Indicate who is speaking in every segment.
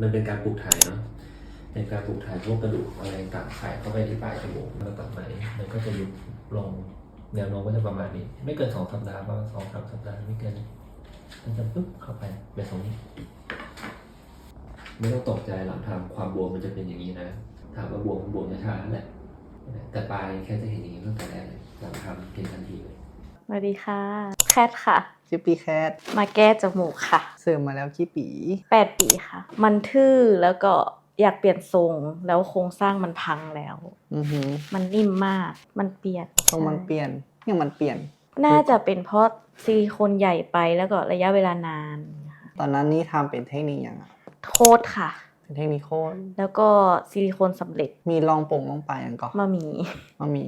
Speaker 1: มันเป็นการปลูกถ่ายเนาะเป็นการปลูกถ่ายพวกกระดูกอะไรต่างๆถ่ายเข้าไปที่ปลายจมูกแล้วตัดไหมมันก็จะยุบลงแนวโน้มก็จะประมาณนี้ ไม่เกินสองสัปดาห์ประมาณสองสามสัปดาห์ไม่เกินมันจะปึ๊บเข้าไปเป็นตรงนี้ ไม่ต้องตกใจหลังทำความบวมมันจะเป็นอย่างนี้นะถามว่าบวมบวมช้าๆแหละแต่ปลายแค่จะเห็นอย่างนี้ตั้งแต่แรกเลยหลังทำเพียงทันทีเลย
Speaker 2: สวัสดีค่ะ แคทค่ะ
Speaker 3: ชื่อปีแคท
Speaker 2: มาแก้จมูกค่ะ
Speaker 3: เสริมมาแล้วกี่ปี
Speaker 2: แปดปีค่ะ มันทื่อแล้วก็อยากเปลี่ยนทรงแล้วโครงสร้างมันพังแล้ว
Speaker 3: อือหือ
Speaker 2: มันนิ่มมาก มันเปลี่ยน
Speaker 3: ทรงมันเปลี่ยนยังมันเปลี่ยน
Speaker 2: น่าจะเป็นเพราะซิลิโคนใหญ่ไปแล้วก็ระยะเวลานานค่ะ
Speaker 3: ตอนนั้นนี่ทำเป็นเทคนิคอย่างอะ
Speaker 2: โทษค่ะ
Speaker 3: เป็นเทคนิคโคตร
Speaker 2: แล้วก็ซิลิโคนสำเร็จ
Speaker 3: มีลองโป่งลองปลายอย่างก่อน
Speaker 2: มามี
Speaker 3: มามี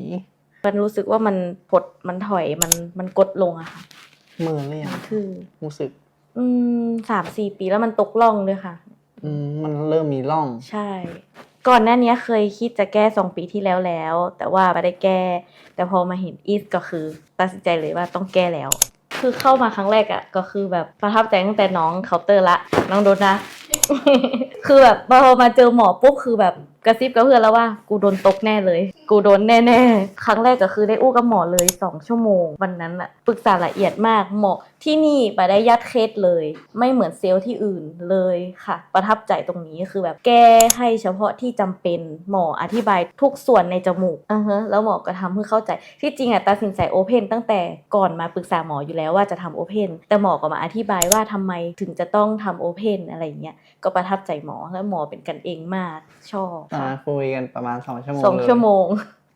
Speaker 2: มันรู้สึกว่ามันปลดมันถอยมันมันกดลงอะค่ะ
Speaker 3: มือเลย
Speaker 2: มั
Speaker 3: อะ
Speaker 2: นทื่อ
Speaker 3: รู้สึก
Speaker 2: อืมสามสี่ปีแล้วมันตกล่องด้วยค่ะ
Speaker 3: อืมมันเริ่มมีร่อง
Speaker 2: ใช่ ก่อนหน้านี้เคยคิดจะแก้สองปีที่แล้วแล้ว แต่ว่าไม่ได้แก้ แต่พอมาเห็นอีสก็คือตัดสินใจเลยว่าต้องแก้แล้ว คือเข้ามาครั้งแรกอะ่ะก็คือแบบประทับใจตั้งแต่น้องเคาน์เตอร์ละน้องโดนนะ คือแบบพอมาเจอหมอปุ๊บคือแบบกระซิบกับเพื่อนแล้วว่า กูโดนตกแน่เลย กูโดนแน่ๆ ครั้งแรกก็คือได้อู้กับหมอเลยสองชั่วโมง วันนั้นอะปรึกษาละเอียดมากหมอที่นี่ไปได้ยัดเคสเลย ไม่เหมือนเซลล์ที่อื่นเลยค่ะ ประทับใจตรงนี้คือแบบแก้ให้เฉพาะที่จำเป็นหมออธิบายทุกส่วนในจมูกอือฮะแล้วหมอก็ทำให้เข้าใจ ที่จริงอะตัดสินใจโอเพนตั้งแต่ก่อนมาปรึกษาหมออยู่แล้วว่าจะทำโอเพนแต่หมอก็มาอธิบายว่าทำไมถึงจะต้องทำโอเพนอะไรอย่างเงี้ยก็ประทับใจหมอแล้วหมอเป็นกันเองมากชอบ
Speaker 3: ตอน
Speaker 2: ค่ะ
Speaker 3: นั้นคุยกันประมาณสองชั่วโมง
Speaker 2: สอง
Speaker 3: เลย
Speaker 2: ชั่วโมง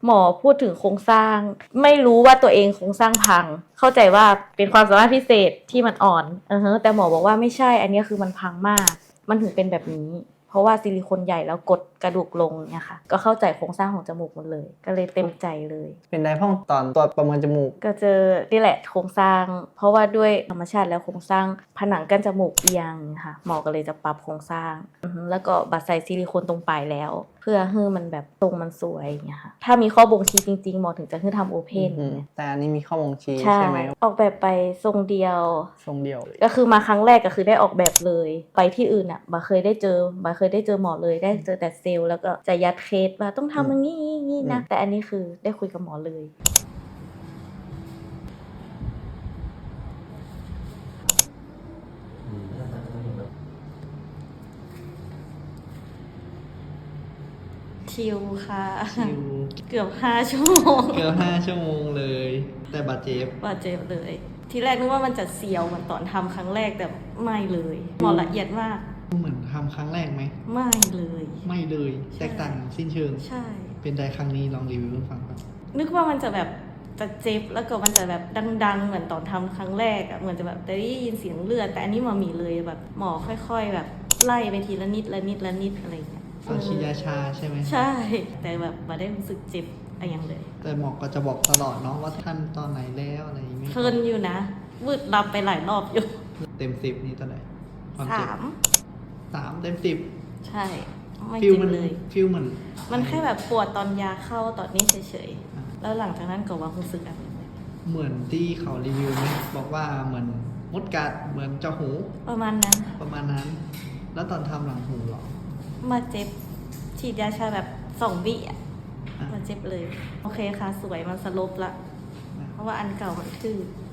Speaker 2: หมอพูดถึงโครงสร้าง ไม่รู้ว่าตัวเองโครงสร้างพัง เข้าใจว่าเป็นความสามารถพิเศษที่มันอ่อนอือฮะแต่หมอบอกว่าไม่ใช่ อันนี้คือมันพังมาก มันถึงเป็นแบบนี้ เพราะว่าซิลิโคนใหญ่แล้วกดกระดูกลงเนี่ยค่ะ ก็เข้าใจโครงสร้างของจมูกหมดเลย ก็เลยเต็มใจเลย
Speaker 3: เป็นไดพ่องตอนตัวประเมินจมูก
Speaker 2: ก็เจอนี่แหละโครงสร้าง เพราะว่าด้วยธรรมชาติแล้วโครงสร้างผนังกั้นจมูกเอียงค่ะ หมอก็เลยจะปรับโครงสร้างอือฮึแล้วก็บัดใส่ซิลิโคนตรงปลายแล้วเพื่อให้มันแบบตรงมันสวยอย่างเงี้ยค่ะถ้ามีข้อบ่งชี้จริงๆหมอถึงจะให้ทำโอเพน
Speaker 3: อืมแต่อันนี้มีข้อบ่งชี้
Speaker 2: ใช่
Speaker 3: ใช่ไหม
Speaker 2: ออกแบบไปทรงเดียว
Speaker 3: ทรงเดียว
Speaker 2: ก็คือมาครั้งแรกก็คือได้ออกแบบเลย ไปที่อื่นอะบาเคยได้เจอบาเคยได้เจอหมอเลยได้เจอแต่เซลล์แล้วก็จะยัดเคสว่าต้องทำอย่างนี้อย่างนี้นะแต่อันนี้คือได้คุยกับหมอเลย
Speaker 1: อืมหน้าตาก็จะแบบ
Speaker 2: ชิลค่ะ
Speaker 3: คิว
Speaker 2: เกือบห้าชั่วโมง
Speaker 3: เกือบห้าชั่วโมงเลย แต่บาดเจ็บบา
Speaker 2: ดเจ็บเลย ทีแรกนึกว่ามันจะเสียวเหมือนตอนทำครั้งแรกแต่ไม่เลยหมอละเอียดมาก
Speaker 3: เหมือนทำครั้งแรกไหม
Speaker 2: ไม่เลย
Speaker 3: ไม่เลย
Speaker 2: ใช่
Speaker 3: แตกต่างสิ้นเชิง
Speaker 2: ใช่
Speaker 3: เป็นไดครั้งนี้ลองรีวิวให้ฟังครับ
Speaker 2: นึกว่ามันจะแบบจะเจ็บแล้วก็มันจะแบบดัง ๆ เหมือนตอนทำครั้งแรกอะเหมือนจะแบบได้ยินเสียงเลือด แต่อันนี้มามีเลยแบบหมอค่อย ๆ แบบไล่ไปทีละนิดละนิดละนิดอะไรอย่างเงี้ย
Speaker 3: ตอนฉีดยาชาใช่ไหม
Speaker 2: ใช่ แต่แบบมาได้รู้สึกเจ็บอะไรอย่างเลย
Speaker 3: แต่หมอก็จะบอกตลอดเนาะว่าท่านตอนไหนแล้วอะไรอย่างเงี้ย
Speaker 2: เพลินอยู่นะวืดรับไปหลายรอบอยู่
Speaker 3: เต็มสิบนี่เท่าไหร่ความเจ็บ
Speaker 2: สาม
Speaker 3: สามเต็มสิบ
Speaker 2: ใช่ไม่
Speaker 3: ฟิล
Speaker 2: เจ็บ
Speaker 3: มัน
Speaker 2: เลย
Speaker 3: ฟิลเหมือน
Speaker 2: มันแค่แบบปวดตอนยาเข้าตอนนี้เฉย
Speaker 3: อะ
Speaker 2: ๆแล้วหลังจากนั้นก็ว่ารู้สึกอะไรเลย
Speaker 3: เหมือนที่เขารีวิวไหมบอกว่าเหมือนมดกัดเหมือนเจ้าหู
Speaker 2: ประมาณนั้น
Speaker 3: ประมาณนั้น แล้วตอนทำหลังหูเหรอ
Speaker 2: มาเจ็บฉีดยาชาแบบสองวิอะ
Speaker 3: อะ
Speaker 2: มาเจ็บเลย โอเคค่ะ สวยมันสลบละ เพราะว่าอันเก่ามันทื่อ
Speaker 3: อ